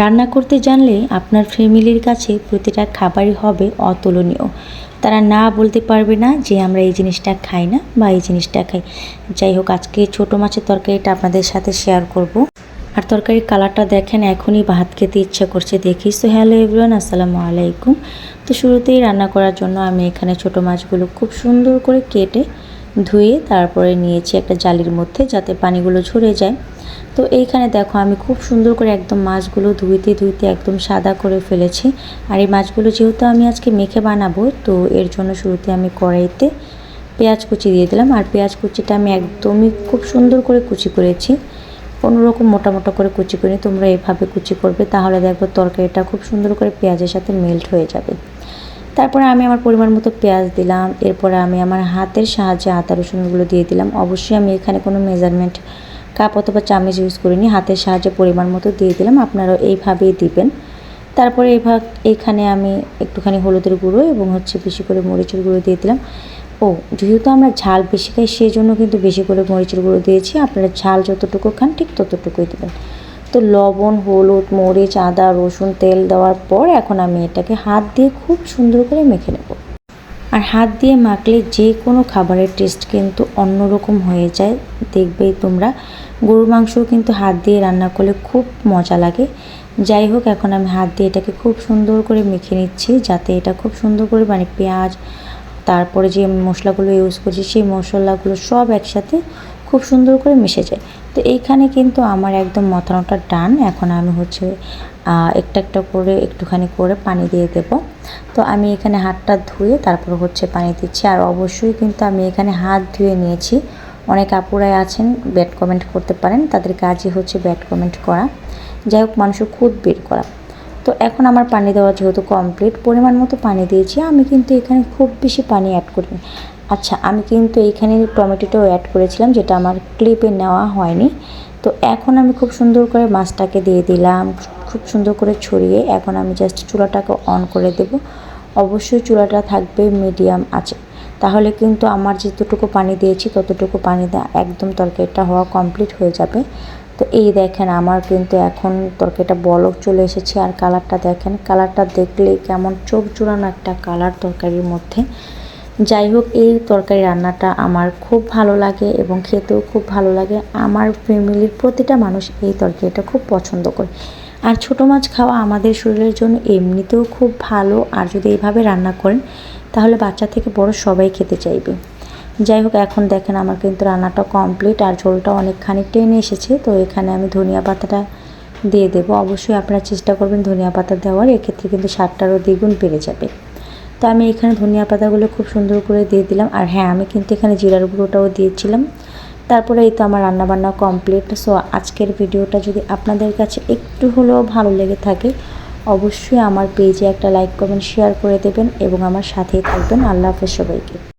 রান্না করতে জানলে আপনার ফ্যামিলির কাছে প্রতিটা খাবারই হবে অতুলনীয়। তারা না বলতে পারবে না যে আমরা এই জিনিসটা খাই না বা এই জিনিসটা খাই। যাই হোক, আজকে ছোটো মাছের তরকারিটা আপনাদের সাথে শেয়ার করব। আর তরকারির কালারটা দেখেন, এখনই ভাত খেতে ইচ্ছা করছে দেখি। সো হ্যালো এভরিওয়ান আসসালামু আলাইকুম। তো শুরুতেই রান্না করার জন্য আমি এখানে ছোটো মাছগুলো খুব সুন্দর করে কেটে ধুয়ে তারপরে নিয়েছি একটা জালির মধ্যে যাতে পানিগুলো ঝরে যায়। তো এইখানে দেখো আমি খুব সুন্দর করে একদম মাছগুলো ধুইতে ধুইতে একদম সাদা করে ফেলেছি। আর এই মাছগুলো যেহেতু আমি আজকে মেখে বানাবো, তো এর জন্য শুরুতে আমি কড়াইতে পেঁয়াজ কুচি দিয়ে দিলাম। আর পেঁয়াজ কুচিটা আমি একদমই খুব সুন্দর করে কুচি করেছি। কোনো রকম মোটা মোটা করে কুচি করি তোমরা এভাবে কুচি করবে, তাহলে দেখব তরকারিটা খুব সুন্দর করে পেঁয়াজের সাথে মেল্ট হয়ে যাবে। তারপরে আমি আমার পরিমাণ মতো পেঁয়াজ দিলাম, এরপরে আমি আমার হাতের সাহায্যে আদা রসুনগুলো দিয়ে দিলাম। অবশ্যই আমি এখানে কোনো মেজারমেন্ট কাপ অথবা চামচ ইউজ করিনি, হাতের সাহায্যে পরিমাণ মতো দিয়ে দিলাম, আপনারাও এইভাবেই দিবেন। তারপরে এইভাগ এইখানে আমি একটুখানি হলুদের গুঁড়ো এবং হচ্ছে বেশি করে মরিচের গুঁড়ো দিয়ে দিলাম। ও, যেহেতু আমরা ঝাল বেশি খাই সেই জন্য কিন্তু বেশি করে মরিচের গুঁড়ো দিয়েছি, আপনারা ঝাল যতটুকু খান, ঠিক ততটুকুই দেবেন। তো লবণ, হলুদ, মরিচ, আদা, রসুন, তেল দেওয়ার পর এখন আমি এটাকে হাত দিয়ে খুব সুন্দর করে মেখে নেব। আর হাত দিয়ে মাখলে যে কোনো খাবারের টেস্ট কিন্তু অন্যরকম হয়ে যায়। দেখবেই তোমরা গরুর মাংসও কিন্তু হাত দিয়ে রান্না করলে খুব মজা লাগে। যাই হোক, এখন আমি হাত দিয়ে এটাকে খুব সুন্দর করে মেখে নিচ্ছি যাতে এটা খুব সুন্দর করে মানে পেঁয়াজ, তারপরে যে মশলাগুলো ইউজ করছি, সেই মশলাগুলো সব একসাথে খুব সুন্দর করে মিশে যায়। তো এইখানে কিন্তু আমার একদম মতানোটা ডান। এখন আমি হচ্ছে একটা একটা করে একটুখানি করে পানি দিয়ে দেব। তো আমি এখানে হাতটা ধুয়ে তারপর হচ্ছে পানি দিচ্ছি। আর অবশ্যই কিন্তু আমি এখানে হাত ধুয়ে নিয়েছি। অনেক আপুরাই আছেন, ব্যাড কমেন্ট করতে পারেন। তাদের কাজই হচ্ছে ব্যাড কমেন্ট করা। যাই হোক, মানুষের খুদ বের করা। তো এখন আমার পানি দেওয়া যেহেতু কমপ্লিট পরিমাণ মতো পানি দিয়েছি, আমি কিন্তু এখানে খুব বেশি পানি অ্যাড করিনি। আচ্ছা আমি কিন্তু এইখানে টমেটোটাও অ্যাড করেছিলাম, যেটা আমার ক্লিপে নেওয়া হয়নি। তো এখন আমি খুব সুন্দর করে মাছটাকে দিয়ে দিলাম, খুব সুন্দর করে ছড়িয়ে, এখন আমি জাস্ট চুলাটাকে অন করে দেব। অবশ্যই চুলাটা থাকবে মিডিয়াম আছে। তাহলে কিন্তু আমার যতটুকু পানি দিয়েছি, ততটুকু পানি দেওয়া একদম তরকারিটা হওয়া কমপ্লিট হয়ে যাবে। তো এই দেখেন, আমার কিন্তু এখন তরকারিটা বলক চলে এসেছে আর কালারটা দেখেন। কালারটা দেখলে কেমন চোখ জোড়ানো একটা কালার তরকারির মধ্যে। যাই হোক, এই তরকারি রান্নাটা আমার খুব ভালো লাগে এবং খেতেও খুব ভালো লাগে। আমার ফ্যামিলির প্রতিটা মানুষ এই তরকারিটা খুব পছন্দ করে। আর ছোটো মাছ খাওয়া আমাদের শরীরের জন্য এমনিতেও খুব ভালো। আর যদি এইভাবে রান্না করেন, তাহলে বাচ্চা থেকে বড় সবাই খেতে চাইবে। যাই হোক, এখন দেখেন আমার কিন্তু রান্নাটা কমপ্লিট আর ঝোলটা অনেকখানি টেনে এসেছে, তো এখানে আমি ধনিয়া পাতাটা দিয়ে দেবো। অবশ্যই আপনারা চেষ্টা করবেন ধনিয়া পাতা দেওয়ার, এক্ষেত্রে কিন্তু স্বাদটারও দ্বিগুণ বেড়ে যাবে। তো আমি এখানে ধনিয়া পাতাগুলো খুব সুন্দর করে দিয়ে দিলাম, আর হ্যাঁ আমি কিন্তু এখানে জিরার গুঁড়োটাও দিয়েছিলাম। তারপরে এই তো আমার রান্নাবান্না কমপ্লিট সো আজকের ভিডিওটা যদি আপনাদের কাছে একটু হলেও ভালো লেগে থাকে, অবশ্যই আমার পেজে একটা লাইক কমেন্ট শেয়ার করে দেবেন এবং আমার সাথেই থাকবেন। আল্লাহ হাফেজ সবাইকে।